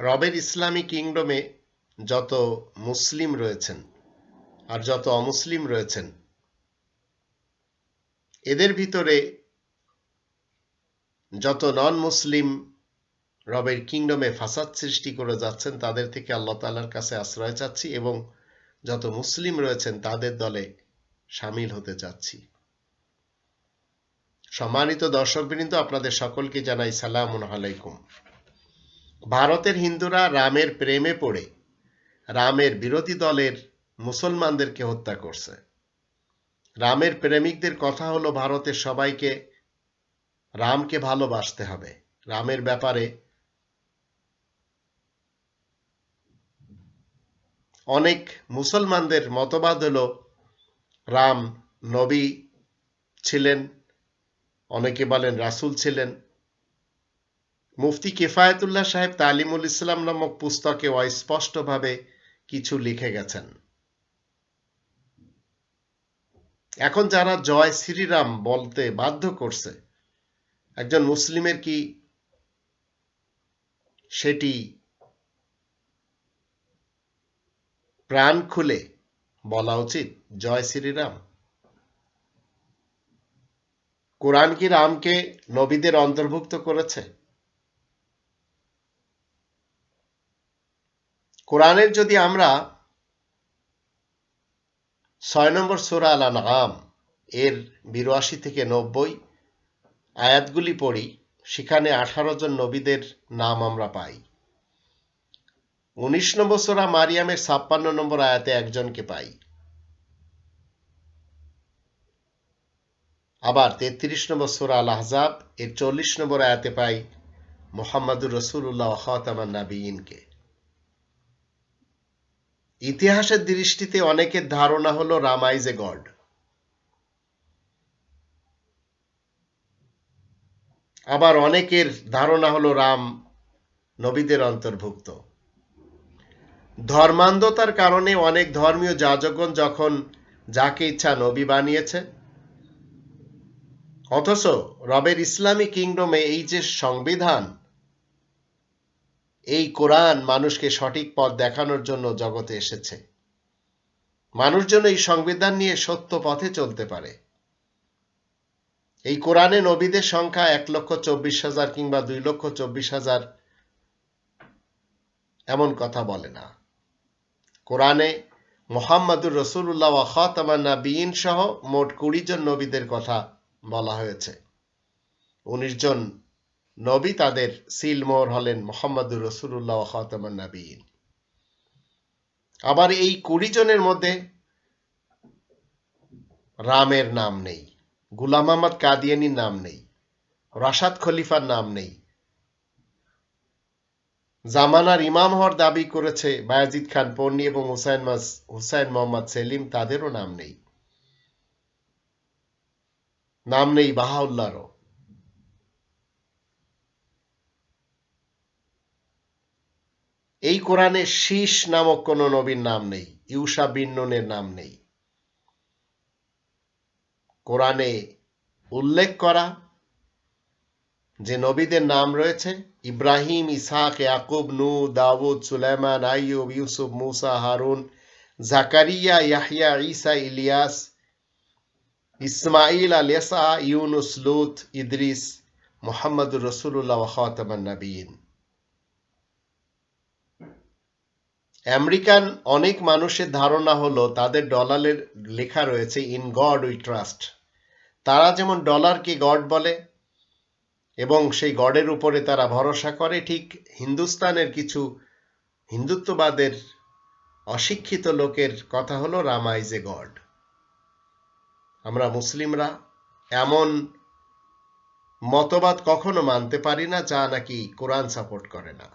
রবের ইসলামী কিংডমে যত মুসলিম রয়েছেন আর যত অমুসলিম রয়েছেন, এদের ভিতরে যত নন মুসলিম রবের কিংডমে ফাসাদ সৃষ্টি করে যাচ্ছেন, তাদের থেকে আল্লাহ তালার কাছে আশ্রয় চাচ্ছি এবং যত মুসলিম রয়েছেন, তাদের দলে সামিল হতে চাচ্ছি। সম্মানিত দর্শকবৃন্দ, আপনাদের সকলকে জানাই সালাম আলাইকুম। ভারতের হিন্দুরা রামের প্রেমে পড়ে। রামের বিরোধী দলের মুসলমানদেরকে হত্যা করছে। রামের প্রেমিকদের কথা হলো, ভারতের সবাইকে রামকে ভালোবাসতে হবে। রামের ব্যাপারে অনেক মুসলমানদের মতবাদ হলো, রাম নবী ছিলেন, অনেকে বলেন রাসুল ছিলেন। মুফতি কিফায়তুল্লাহ সাহেব তালিমুল ইসলাম নামক পুস্তকে অস্পষ্টভাবে কিছু লিখে গেছেন। এখন যারা জয় শ্রীরাম বলতে বাধ্য করছে, একজন মুসলিমের কি সেটি প্রাণ খুলে বলা উচিত, জয় শ্রীরাম? কোরআন কি রামকে নবীদের অন্তর্ভুক্ত করেছে? কোরআনের যদি আমরা ছয় নম্বর সুরা আল আনাম এর বিরাশি থেকে নব্বই আয়াতগুলি পড়ি, সেখানে আঠারো জন নবীদের নাম আমরা পাই। উনিশ নম্বর সোরা মারিয়ামের ছাপ্পান্ন নম্বর আয়াতে একজনকে পাই। আবার তেত্রিশ নম্বর সোরা আল আহজাব এর চল্লিশ নম্বর আয়াতে পাই মোহাম্মদুর রসুল্লাহ খাতামান নাবিয়িনকে। ইতিহাসের দৃষ্টিতে অনেকের ধারণা হলো রামাইজ এ গড। আবার অনেকের ধারণা হলো রাম নবীদের অন্তর্ভুক্ত। ধর্মান্ধতার কারণে অনেক ধর্মীয় যাজকগণ যখন যাকে ইচ্ছা নবী বানিয়েছে অথচ রবের ইসলামী কিংডমে এই যে সংবিধান এই কোরআন মানুষকে সঠিক পথ দেখানোর জন্য জগতে এসেছে। মানুষ যেন এই সংবিধান নিয়ে সত্য পথে চলতে পারে। এই কোরআনে নবীদের সংখ্যা এক লক্ষ চব্বিশ হাজার কিংবা দুই লক্ষ চব্বিশ হাজার এমন কথা বলে না। কোরআনে মোহাম্মদুর রসুল্লাহ খাতামান্না বিন সহ মোট কুড়ি জন নবীদের কথা বলা হয়েছে। উনিশ জন নবী তাদের সিলমোহর হলেন মোহাম্মদুর রসুল্লাহ খাতামান্না বিন আবার এই কুড়ি জনের মধ্যে রামের নাম নেই, গুলাম আহমদ কাদিয়ানির নাম নেই, রাশাদ খলিফার নাম নেই। জামানার ইমাম হওয়ার দাবি করেছে বায়াজিদ খান পন্নী এবং হুসাইন মাস, হুসাইন মোহাম্মদ সেলিম তাদেরও নাম নেই। নাম নেই বাহাউল্লাহরও। এই কোরআনে শীষ নামক কোন নবীর নাম নেই, ইউসা বিন নুনের নাম নেই। কোরআনে উল্লেখ করা যে নবীদের নাম রয়েছে, ইব্রাহিম ইসাক ইয়াকুব নু দাউদ, সুলাইমান, আইয়ুব, ইউসুফ, মুসা, হারুন, জাকারিয়া ইয়াহিয়া ঈসা, ইলিয়াস ইসমাইল আলিয়াসা ইউনুস, লুত, ইদ্রিস, মোহাম্মদুর রসুল্লাহ নবীন আমেরিকান অনেক মানুষের ধারণা হলো তাদের ডলারের লেখা রয়েছে, ইন গড উই ট্রাস্ট। তারা যেমন ডলারকে গড বলে, এবং সেই গডের উপরে তারা ভরসা করে, ঠিক হিন্দুস্তানের কিছু হিন্দুত্ববাদের অশিক্ষিত লোকের কথা হলো রামা ইজ এ গড আমরা মুসলিমরা এমন মতবাদ কখনো মানতে পারি না, যা নাকি কোরআন সাপোর্ট করে না।